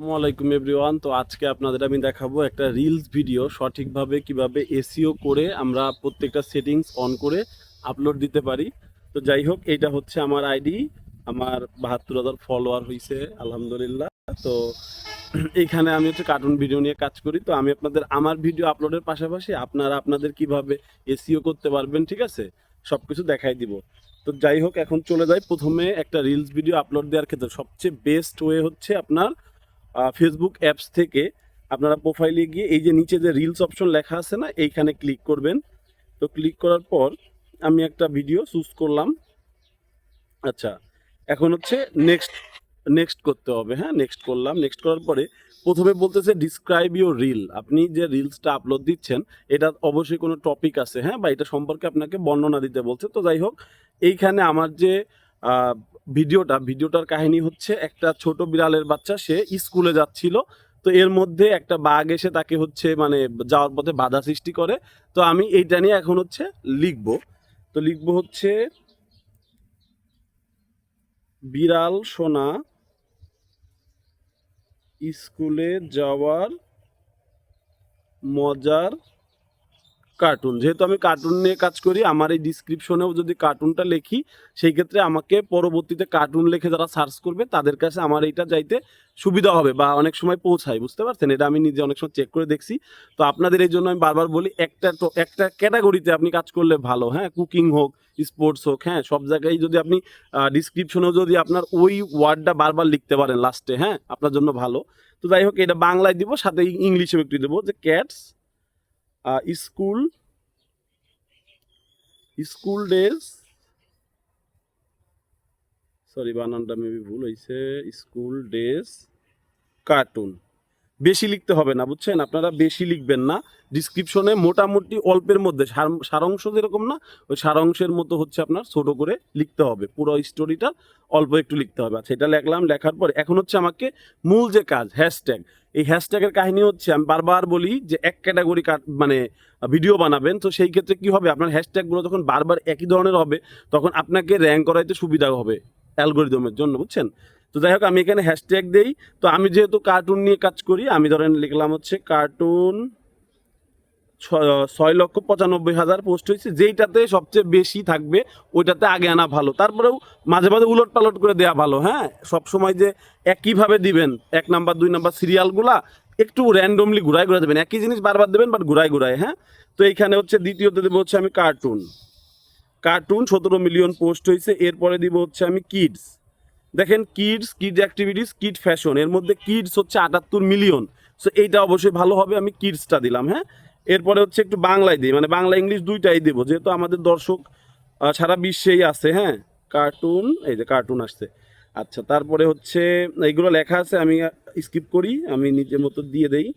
আসসালামু আলাইকুম এভরিওয়ান। তো আজকে আপনাদের আমি দেখাবো একটা রিলস ভিডিও সঠিকভাবে কীভাবে এসিও করে আমরা প্রত্যেকটা সেটিংস অন করে আপলোড দিতে পারি। তো যাই হোক, এইটা হচ্ছে আমার আইডি আমার বাহাত্তর হাজার ফলোয়ার হয়েছে আলহামদুলিল্লাহ। তো এইখানে আমি হচ্ছে কার্টুন ভিডিও নিয়ে কাজ করি। তো আমি আপনাদের, আমার ভিডিও আপলোডের পাশাপাশি আপনারা আপনাদের কীভাবে এসিও করতে পারবেন, ঠিক আছে? সব কিছু দেখাই দিব। তো যাই হোক, এখন চলে যাই। প্রথমে একটা রিলস ভিডিও আপলোড দেওয়ার ক্ষেত্রে সবচেয়ে বেস্ট ওয়ে হচ্ছে আপনার ফেসবুক অ্যাপস থেকে আপনারা প্রোফাইলে গিয়ে এই যে নিচে যে রিলস অপশন লেখা আছে না, এইখানে ক্লিক করবেন। তো ক্লিক করার পর আমি একটা ভিডিও চুজ করলাম। আচ্ছা এখন হচ্ছে নেক্সট নেক্সট করতে হবে হ্যাঁ নেক্সট করলাম। নেক্সট করার পরে প্রথমে বলতেছে ডিসক্রাইব ইউর রিল আপনি যে রিলসটা আপলোড দিচ্ছেন, এটা অবশ্যই কোনো টপিক আছে হ্যাঁ বা এটা সম্পর্কে আপনাকে বর্ণনা দিতে বলছে। তো যাই হোক, এইখানে আমার যে ভিডিওটা, ভিডিওটার কাহিনী হচ্ছে একটা ছোট বিড়ালের বাচ্চা, সে স্কুলে যাচ্ছিল। তো এর মধ্যে একটা বাঘ এসে তাকে হচ্ছে মানে যাওয়ার পথে বাধা সৃষ্টি করে। তো আমি এইটা নিয়ে এখন হচ্ছে লিখব। তো লিখব হচ্ছে, বিড়াল সোনা স্কুলে যাওয়ার মজার কার্টুন যেহেতু আমি কার্টুন নিয়ে কাজ করি, আমার এই ডিসক্রিপশনেও যদি কার্টুনটা লিখি, সেই ক্ষেত্রে আমাকে পরবর্তীতে কার্টুন লিখে যারা সার্চ করবে, তাদের কাছে আমার এইটা যাইতে সুবিধা হবে বা অনেক সময় পৌঁছায়, বুঝতে পারছেন? এটা আমি নিজে অনেক সময় চেক করে দেখছি। তো আপনাদের এই জন্য আমি বারবার বলি, একটা তো, একটা ক্যাটাগরিতে আপনি কাজ করলে ভালো হ্যাঁ? কুকিং হোক স্পোর্টস হোক হ্যাঁ? সব জায়গায় যদি আপনি ডিসক্রিপশনেও যদি আপনার ওই ওয়ার্ডটা বারবার লিখতে পারেন লাস্টে হ্যাঁ? আপনার জন্য ভালো। তো যাই হোক, এটা বাংলায় দিব, সাথে ইংলিশেও একটু দেবো, যে cats school school days sorry বানানটা মেবি ভুল হয়েছে স্কুল ডেজ কার্টুন। বেশি লিখতে হবে না, বুঝছেন? আপনারা বেশি লিখবেন না। ডিসক্রিপশনে মোটামুটি অল্পের মধ্যে, সার- সারাংশ যেরকম না, ওই সারাংশের মতো হচ্ছে আপনার ছোট করে লিখতে হবে। পুরো স্টোরিটা অল্প একটু লিখতে হবে। আচ্ছা এটা লিখলাম, লেখার পর এখন হচ্ছে আমাকে মূল যে কাজ হ্যাশট্যাগ এই হ্যাশট্যাগের কাহিনী হচ্ছে, আমি বারবার বলি যে এক ক্যাটাগরি মানে ভিডিও বানাবেন, তো সেই ক্ষেত্রে কি হবে? আপনার হ্যাশট্যাগুলো যখন বারবার একই ধরনের হবে, তখন আপনাকে র্যাঙ্ক করাইতে সুবিধা হবে অ্যালগোরিদমের জন্য, বুঝছেন? তো যাই হোক, আমি এখানে হ্যাশট্যাগ দেই। তো আমি যেহেতু কার্টুন নিয়ে কাজ করি, আমি ধরেন লিখলাম হচ্ছে কার্টুন ছয় লক্ষ পঁচানব্বই হাজার পোস্ট হয়েছে। যেইটাতে সবচেয়ে বেশি থাকবে, ওইটাতে আগে আনা ভালো। তারপরেও মাঝে মাঝে উলট পালট করে দেওয়া ভালো হ্যাঁ? সব সময় যে একইভাবে দিবেন, এক নাম্বার, দুই নাম্বার সিরিয়ালগুলা একটু র্যান্ডমলি ঘুরায় ঘুরায় দেবেন। একই জিনিস বারবার দেবেন বাট ঘুরায় ঘুরায় হ্যাঁ? তো এইখানে হচ্ছে দ্বিতীয়তে দেবো হচ্ছে আমি কার্টুন কার্টুন সতেরো মিলিয়ন পোস্ট হয়েছে। এরপরে দিব হচ্ছে আমি কিডস দেখেন kids kid activities kid fashion এর মধ্যে কিডস হচ্ছে আটাত্তর মিলিয়ন সো এইটা অবশ্যই ভালো হবে, আমি কিডসটা দিলাম হ্যাঁ? এরপরে হচ্ছে একটু বাংলায় দিই মানে বাংলা ইংলিশ দুইটাই দেবো, যেহেতু আমাদের দর্শক সারা বিশ্বেই আছে হ্যাঁ? কার্টুন এই যে কার্টুন আসছে। আচ্ছা তারপরে হচ্ছে, এইগুলো লেখা আছে, আমি স্কিপ করি, আমি নিজের মতো দিয়ে দেই।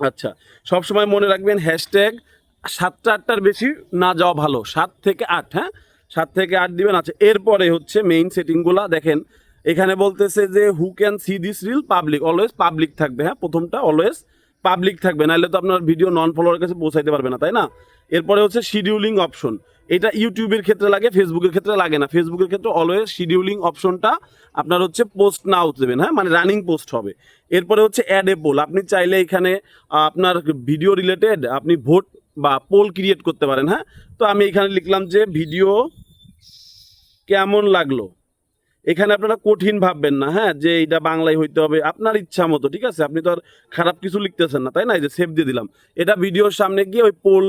আচ্ছা সব সময় মনে রাখবেন হ্যাশট্যাগ সাতটা আটটার বেশি না যাওয়া ভালো, সাত থেকে আট হ্যাঁ? সাত থেকে আট দিবেন। আচ্ছা এরপরে হচ্ছে মেইন সেটিংগুলা দেখেন। এখানে বলতেছে যে who can see this reel public always public থাকবে। হ্যাঁ প্রথমটা অলওয়েজ পাবলিক থাকবে। নাহলে তো আপনার ভিডিও নন ফলোয়ার কাছে পৌঁছাইতে পারবে না, তাই না? এরপরে হচ্ছে শিডিউলিং অপশন এটা ইউটিউবের ক্ষেত্রে লাগে ফেসবুকের ক্ষেত্রে লাগে না। ফেসবুকের ক্ষেত্রে অলওয়েজ শিডিউলিং অপশনটা আপনার হচ্ছে পোস্ট নাও দেবেন। হ্যাঁ মানে রানিং পোস্ট হবে। এরপরে হচ্ছে অ্যাড পোল আপনি চাইলে এখানে আপনার ভিডিও রিলেটেড আপনি ভোট বা পোল ক্রিয়েট করতে পারেন হ্যাঁ? তো আমি এখানে লিখলাম যে ভিডিও কেমন লাগল? এখানে আপনারা কঠিন ভাববেন না হ্যাঁ? যে এটা বাংলায় হইতে হবে, আপনার ইচ্ছা মতো, ঠিক আছে? আপনি তো আর খারাপ কিছু লিখতেছেন না, তাই না? এই যে সেভ দিয়ে দিলাম। এটা ভিডিওর সামনে গিয়ে ওই পোল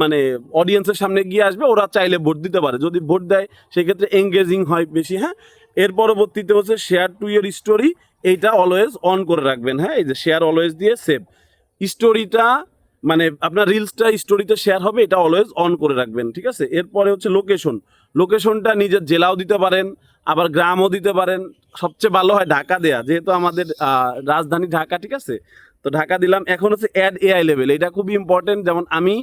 মানে অডিয়েন্সের সামনে গিয়ে আসবে, ওরা চাইলে ভোট দিতে পারে। যদি ভোট দেয়, সেক্ষেত্রে এঙ্গেজিং হয় বেশি হ্যাঁ? এর পরবর্তীতে হচ্ছে শেয়ার টু ইয়ার স্টোরি এইটা অলওয়েজ অন করে রাখবেন হ্যাঁ? এই যে শেয়ার অলওয়েজ দিয়ে সেভ স্টোরিটা মানে আপনার রিলসটা স্টোরিতে শেয়ার হবে, এটা অলওয়েজ অন করে রাখবেন, ঠিক আছে? এরপরে হচ্ছে লোকেশন লোকেশনটা নিজের জেলাও দিতে পারেন, আবার গ্রামও দিতে পারেন। সবচেয়ে ভালো হয় ঢাকা দেয়া, যেহেতু আমাদের রাজধানী ঢাকা, ঠিক আছে? তো ঢাকা দিলাম, এখন হচ্ছে অ্যাড এআই লেভেল এটা খুবই ইম্পর্টেন্ট যেমন আমি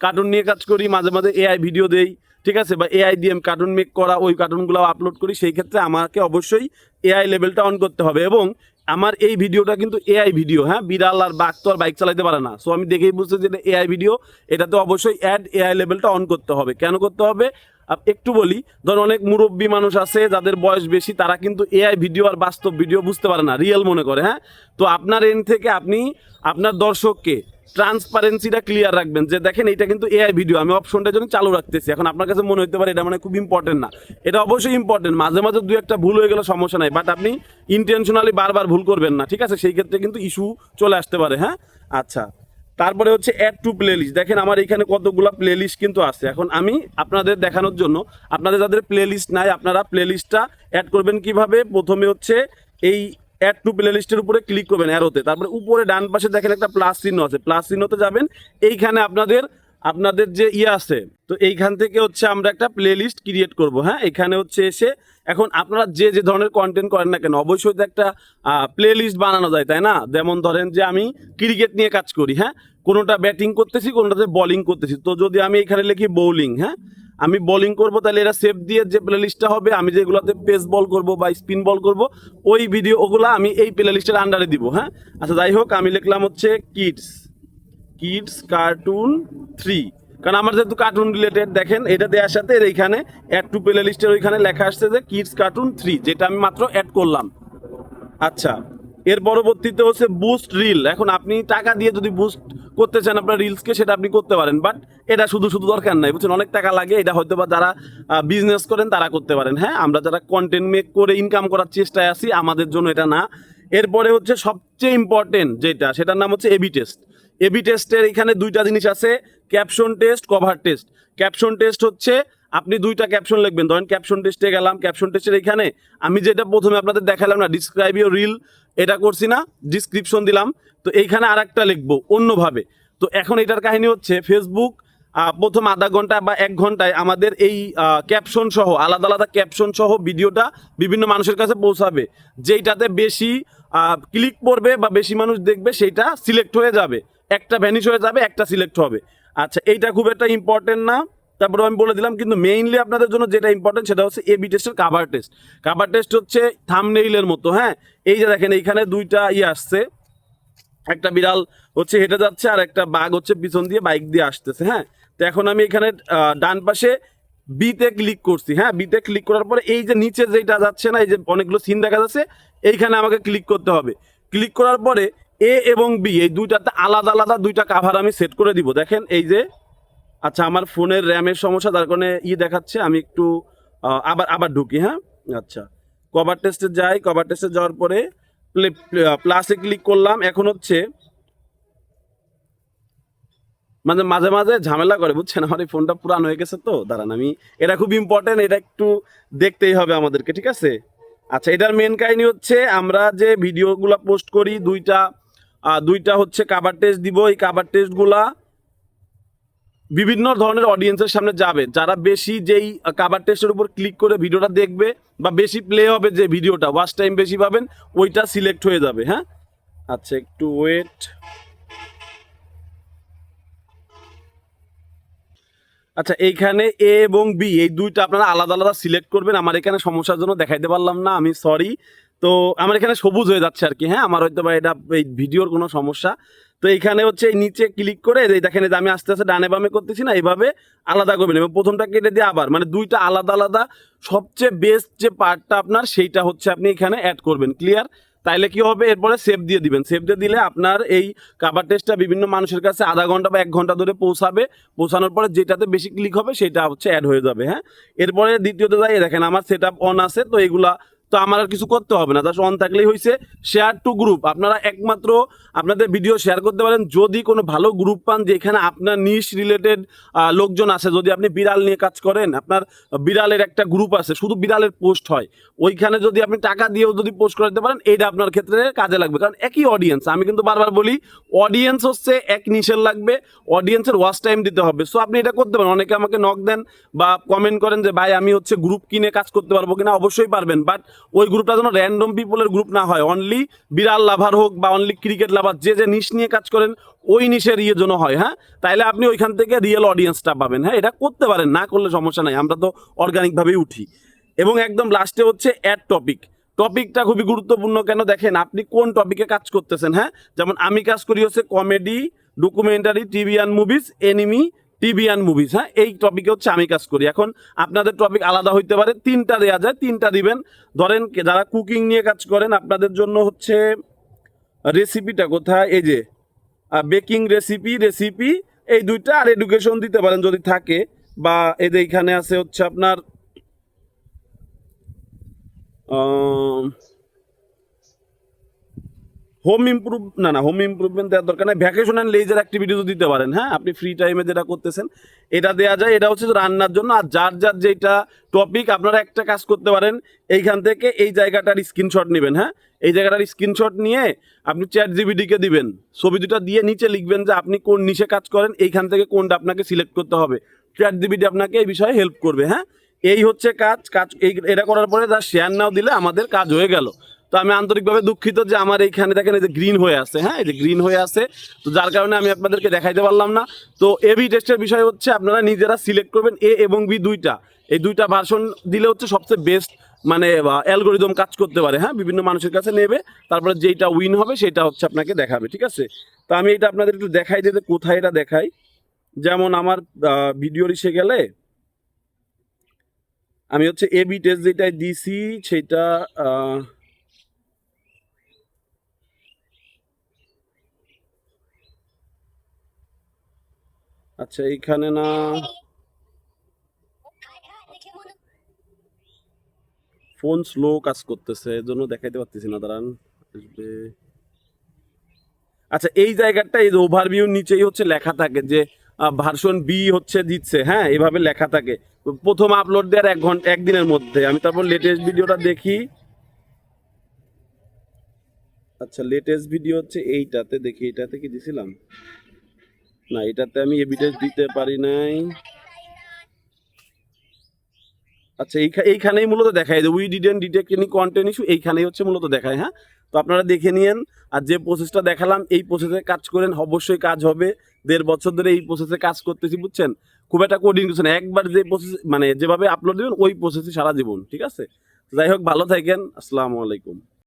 কার্টুন নিয়ে কাজ করি, মাঝে মাঝে এআই ভিডিও দেই, ঠিক আছে? বা এআই দিয়ে কার্টুন মেক করা, ওই কার্টুনগুলো আপলোড করি, সেই ক্ষেত্রে আমাকে অবশ্যই এআই লেভেলটা অন করতে হবে এবং আমার এই ভিডিওটা কিন্তু এআই ভিডিও হ্যাঁ? বিড়াল আর বাঘ তো আর বাইক চালাইতে পারে না। সো আমি দেখেই বুঝতে যে এআই ভিডিও এটাতে অবশ্যই অ্যাড এআই লেভেলটা অন করতে হবে। কেন করতে হবে? আপ- একটু বলি, ধর অনেক মুরব্বী মানুষ আছে, যাদের বয়স বেশি, তারা কিন্তু এআই ভিডিও আর বাস্তব ভিডিও বুঝতে পারে না রিয়েল মনে করে হ্যাঁ? তো আপনার এন থেকে আপনি, আপনার দর্শককে ট্রান্সপারেন্সিটা ক্লিয়ার রাখবেন যে, দেখেন এটা কিন্তু এআই ভিডিও আমি অপশনটা জন্য চালু রাখতেছি, এখন আপনার কাছে মনে হতে পারে এটা মানে খুব ইম্পর্টেন্ট না। এটা অবশ্যই ইম্পর্টেন্ট মাঝে মাঝে দু একটা ভুল হয়ে গেলে সমস্যা নাই বাট আপনি ইন্টেনশনালি বারবার ভুল করবেন না, ঠিক আছে? সেই ক্ষেত্রে কিন্তু ইস্যু চলে আসতে পারে হ্যাঁ? আচ্ছা। তারপরে হচ্ছে অ্যাড টু প্লেলিস্ট দেখেন আমার এখানে কতগুলো প্লেলিস্ট কিন্তু আছে। এখন আমি আপনাদের দেখানোর জন্য, আপনাদের যাদের প্লেলিস্ট নাই, আপনারা প্লেলিস্টটা অ্যাড করবেন কীভাবে? প্রথমে হচ্ছে এই অ্যাড টু প্লেলিস্টের উপরে ক্লিক করবেন অ্যারোতে তারপরে উপরে ডান পাশে দেখেন একটা প্লাস চিহ্ন আছে। প্লাস চিহ্নতে যাবেন। এইখানে আপনাদের আপনাদের যে ইয়ে আছে, তো এইখান থেকে হচ্ছে আমরা একটা প্লেলিস্ট ক্রিয়েট করব হ্যাঁ? এখানে হচ্ছে এসে এখন আপনারা যে যে ধরনের কন্টেন্ট করেন না কেন, অবশ্যই একটা প্লেলিস্ট বানানো যায়, তাই না? যেমন ধরেন যে আমি ক্রিকেট নিয়ে কাজ করি হ্যাঁ? কোনোটা ব্যাটিং করতেছি, কোনোটাতে বলিং করতেছি। তো যদি আমি এখানে লিখি বোলিং হ্যাঁ? আমি বোলিং করব, তাহলে এরা সেভ দিয়ে যে প্লে লিস্টটা হবে, আমি যেগুলোতে পেস বল করব বা স্পিন বল করব, ওই ভিডিও ওগুলো আমি এই প্লেলিস্টের আন্ডারে দিব হ্যাঁ? আচ্ছা যাই হোক, আমি লিখলাম হচ্ছে কিডস কিডস কার্টুন থ্রি কারণ আমার যেহেতু কার্টুন রিলেটেড দেখেন, এটা দেওয়ার সাথে এইখানে অ্যাড টু প্লে লিস্টের ওইখানে লেখা আসছে যে কিডস কার্টুন থ্রি যেটা আমি মাত্র অ্যাড করলাম। আচ্ছা এর পরবর্তীতে হচ্ছে বুস্ট রিল এখন আপনি টাকা দিয়ে যদি বুস্ট করতে চান আপনার রিলসকে সেটা আপনি করতে পারেন। বাট এটা শুধু শুধু দরকার নাই, বুঝছেন? অনেক টাকা লাগে, এটা হয়তো বা যারা বিজনেস করেন, তারা করতে পারেন। হ্যাঁ আমরা যারা কন্টেন্ট মেক করে ইনকাম করার চেষ্টায় আছি, আমাদের জন্য এটা না। এরপরে হচ্ছে সবচেয়ে ইম্পর্টেন্ট যেটা, সেটার নাম হচ্ছে এবি টেস্ট এবি টেস্টের এখানে দুইটা জিনিস আছে caption test cover test caption test হচ্ছে, আপনি দুইটা ক্যাপশন লিখবেন। ধরেন ক্যাপশন টেস্টে গেলাম ক্যাপশন টেস্টের এখানে আমি যেটা প্রথমে আপনাদের দেখালাম না ডিসক্রাইব ইউর রিল এটা করছি না ডিসক্রিপশন দিলাম। তো এইখানে আর একটা লিখব, অন্যভাবে। তো এখন এটার কাহিনী হচ্ছে ফেসবুক প্রথম আধা ঘণ্টা বা এক ঘন্টায় আমাদের এই ক্যাপশন সহ, আলাদা আলাদা ক্যাপশন সহ ভিডিওটা বিভিন্ন মানুষের কাছে পৌঁছাবে। যেইটাতে বেশি ক্লিক পড়বে বা বেশি মানুষ দেখবে, সেইটা সিলেক্ট হয়ে যাবে। একটা ভ্যানিশ হয়ে যাবে, একটা সিলেক্ট হবে। আচ্ছা এইটা খুব একটা ইম্পর্টেন্ট না। তারপরে আমি বলে দিলাম, কিন্তু মেইনলি আপনাদের জন্য যেটা ইম্পর্টেন্ট সেটা হচ্ছে এবি টেস্টের কাভার টেস্ট কাভার টেস্ট হচ্ছে থামনেইলের মতো হ্যাঁ? এই যে দেখেন, এইখানে দুইটা ইয়ে আসছে। একটা বিড়াল হচ্ছে হেঁটে যাচ্ছে, আর একটা বাঘ হচ্ছে পিছন দিয়ে বাইক দিয়ে আসতেছে হ্যাঁ? তো এখন আমি এখানে ডান পাশে বিতে ক্লিক করছি হ্যাঁ? বিতে ক্লিক করার পরে এই যে নিচে যেটা যাচ্ছে না, এই যে অনেকগুলো সিন দেখা যাচ্ছে, এইখানে আমাকে ক্লিক করতে হবে। ক্লিক করার পরে এ এবং বি এই দুইটাতে আলাদা আলাদা দুইটা কাভার আমি সেট করে দিব। দেখেন এই যে আচ্ছা আমার ফোনের র্যামের সমস্যা তার কারণে ই দেখাচ্ছে, আমি একটু আবার আবার ঢুকি হ্যাঁ? আচ্ছা কভার টেস্টে যাই কভার টেস্টে যাওয়ার পরে প্লাসে ক্লিক করলাম, এখন হচ্ছে মানে মাঝে মাঝে ঝামেলা করে, বুঝছেন? আমার এই ফোনটা পুরানো হয়ে গেছে তো, দাঁড়ান আমি, এটা খুব ইম্পর্টেন্ট এটা একটু দেখতেই হবে আমাদেরকে, ঠিক আছে? আচ্ছা এটার মেন কাহিনী হচ্ছে, আমরা যে ভিডিওগুলো পোস্ট করি, দুইটা দুইটা হচ্ছে কাবার টেস্ট দিব। এই কাভার টেস্টগুলা বিভিন্ন ধরনের অডিয়েন্সের সামনে যাবে। যারা বেশি যেই কাবার টেস্টের উপর ক্লিক করে ভিডিওটা দেখবে বা বেশি প্লে হবে যে ভিডিওটা ওয়াচ টাইম বেশি পাবেন, ওইটা সিলেক্ট হয়ে যাবে হ্যাঁ? আচ্ছা একটু ওয়েট আচ্ছা এইখানে এ এবং বি এই দুইটা আপনারা আলাদা আলাদা সিলেক্ট করবেন। আমার এখানে সমস্যার জন্য দেখাইতে পারলাম না, আমি সরি তো আমার এখানে সবুজ হয়ে যাচ্ছে আর কি হ্যাঁ? আমার হয়তো বা এটা এই ভিডিওর কোনো সমস্যা। তো এইখানে হচ্ছে এই নিচে ক্লিক করে, এই দেখেন যে আমি আস্তে আস্তে ডানে বামে করতেছি না, এইভাবে আলাদা করবেন। এবং প্রথমটা কেটে দিয়ে আবার মানে দুইটা আলাদা আলাদা সবচেয়ে বেস্ট যে পার্টটা আপনার, সেইটা হচ্ছে আপনি এখানে অ্যাড করবেন। ক্লিয়ার তাইলে কি হবে? এরপরে সেভ দিয়ে দিবেন। সেভ দিয়ে দিলে আপনার এই কাবার টেস্টটা বিভিন্ন মানুষের কাছে আধা ঘণ্টা বা এক ঘণ্টা ধরে পৌঁছাবে। পৌঁছানোর পরে যেটাতে বেশি ক্লিক হবে, সেটা হচ্ছে অ্যাড হয়ে যাবে হ্যাঁ? এরপরে দ্বিতীয়তে যাই দেখেন আমার সেট অন আছে, তো এগুলা তো আমার আর কিছু করতে হবে না। জাস্ট অন থাকলেই হয়েছে শেয়ার টু গ্রুপ আপনারা একমাত্র আপনাদের ভিডিও শেয়ার করতে পারেন। যদি কোনো ভালো গ্রুপ পান, যেখানে আপনার নিশ রিলেটেড লোকজন আছে, যদি আপনি বিড়াল নিয়ে কাজ করেন, আপনার বিড়ালের একটা গ্রুপ আছে, শুধু বিড়ালের পোস্ট হয়। ওইখানে যদি আপনি টাকা দিয়েও যদি পোস্ট করাতে পারেন, এইটা আপনার ক্ষেত্রে কাজে লাগবে। কারণ একই অডিয়েন্স আমি কিন্তু বারবার বলি অডিয়েন্স হচ্ছে এক নিশের লাগবে। অডিয়েন্সের ওয়াচ টাইম দিতে হবে। সো আপনি এটা করতে পারেন। অনেকে আমাকে নক দেন বা কমেন্ট করেন যে, ভাই, আমি হচ্ছে গ্রুপ কিনে কাজ করতে পারব কিনা? অবশ্যই পারবেন। বাট ওই গ্রুপটা যেন র্যান্ডম পিপলের গ্রুপ না হয়। অনলি বিড়াল লাভার হোক বা অনলি ক্রিকেট লাভার, যে যে নিশ নিয়ে কাজ করেন, ওই নিশের ইয়ে জন্য হয় হ্যাঁ? তাইলে আপনি ওইখান থেকে রিয়েল অডিয়েন্সটা পাবেন হ্যাঁ? এটা করতে পারেন, না করলে সমস্যা নাই, আমরা তো অর্গানিকভাবেই উঠি। এবং একদম লাস্টে হচ্ছে অ্যাড টপিক টপিকটা খুবই গুরুত্বপূর্ণ কেন দেখেন, আপনি কোন টপিকে কাজ করতেছেন হ্যাঁ? যেমন আমি কাজ করি হচ্ছে comedy documentary TV and movies anime TV and movies হ্যাঁ? এই টপিকে হচ্ছে আমি কাজ করি। এখন আপনাদের টপিক আলাদা হইতে পারে, তিনটা দেওয়া যায়, তিনটা দিবেন। ধরেন যারা কুকিং নিয়ে কাজ করেন, আপনাদের জন্য হচ্ছে রেসিপিটা কোথায়? এই যে বেকিং রেসিপি রেসিপি এই দুইটা আর এডুকেশন দিতে পারেন যদি থাকে। বা যে এখানে আছে হচ্ছে আপনার হোম ইমপ্রুভ না না হোম ইমপ্রুভমেন্ট দেওয়ার দরকার নেই। ভ্যাকেশন অ্যান্ড লেজার অ্যাক্টিভিটিসও দিতে পারেন হ্যাঁ? আপনি ফ্রি টাইমে যেটা করতেছেন, এটা দেওয়া যায়, এটা হচ্ছে রান্নার জন্য। আর যার যার যেটা টপিক আপনারা একটা কাজ করতে পারেন, এইখান থেকে এই জায়গাটার স্ক্রিনশট নেবেন হ্যাঁ? এই জায়গাটার স্ক্রিনশট নিয়ে আপনি চ্যাট জিবিডিকে দিবেন। ছবি দুটা দিয়ে নিচে লিখবেন যে আপনি কোন নিচে কাজ করেন, এইখান থেকে কোনটা আপনাকে সিলেক্ট করতে হবে। চ্যাট জিবিডি আপনাকে এই বিষয়ে হেল্প করবে হ্যাঁ? এই হচ্ছে কাজ কাজ এই, এটা করার পরে যা শেয়ার নাও দিলে আমাদের কাজ হয়ে গেল। তো আমি আন্তরিকভাবে দুঃখিত যে আমার এইখানে দেখেন এই যে গ্রিন হয়ে আছে হ্যাঁ? এই যে গ্রিন হয়ে আছে। তো যার কারণে আমি আপনাদেরকে দেখাইতে পারলাম না। তো এ বি টেস্টের বিষয় হচ্ছে আপনারা নিজেরা সিলেক্ট করবেন এ এবং বি দুইটা। এই দুইটা ভার্সন দিলে হচ্ছে সবচেয়ে বেস্ট মানে অ্যালগোরিদম কাজ করতে পারে হ্যাঁ? বিভিন্ন মানুষের কাছে নেবে, তারপরে যেইটা উইন হবে সেটা হচ্ছে আপনাকে দেখাবে, ঠিক আছে? তো আমি এটা আপনাদের একটু দেখাই দিতে, কোথায় এটা দেখাই। যেমন আমার ভিডিও ইসে গেলে, আমি হচ্ছে এ বি টেস্ট যেটা দিছি, সেটা আচ্ছা এইখানে না ফোন স্লো কাজ করতেছে এর জন্য দেখাইতে পারতেছি না, দাঁড়ান, আসবে। আচ্ছা এই জায়গাটা, এই ওভারভিউ নিচেই হচ্ছে লেখা থাকে যে ভার্সন বি হচ্ছে দিচ্ছে হ্যাঁ এভাবে লেখা থাকে। প্রথম আপলোড দেওয়ার এক ঘণ্টা, একদিনের মধ্যে। আমি তারপর লেটেস্ট ভিডিওটা দেখি। আচ্ছা লেটেস্ট ভিডিও হচ্ছে এইটাতে, দেখি, এইটাতে কি দিছিলাম? না, এটাতে আমি এভিডেন্স দিতে পারি নাই। আচ্ছা এইখা- এইখানেই মূলত দেখায় যে we didn't detect any content issue এইখানেই হচ্ছে মূলত দেখায় হ্যাঁ? তো আপনারা দেখে নিয়েন। আর যে প্রসেসটা দেখালাম, এই প্রসেসে কাজ করেন, অবশ্যই কাজ হবে। দেড় বছর ধরে এই প্রসেসে কাজ করতেছি, বুঝছেন? খুব একটা কোডিং কিছু না। একবার যে প্রসেস মানে যেভাবে আপলোড দেবেন, ওই প্রসেসে সারা জীবন, ঠিক আছে? যাই হোক, ভালো থাকেন। আসসালামু আলাইকুম।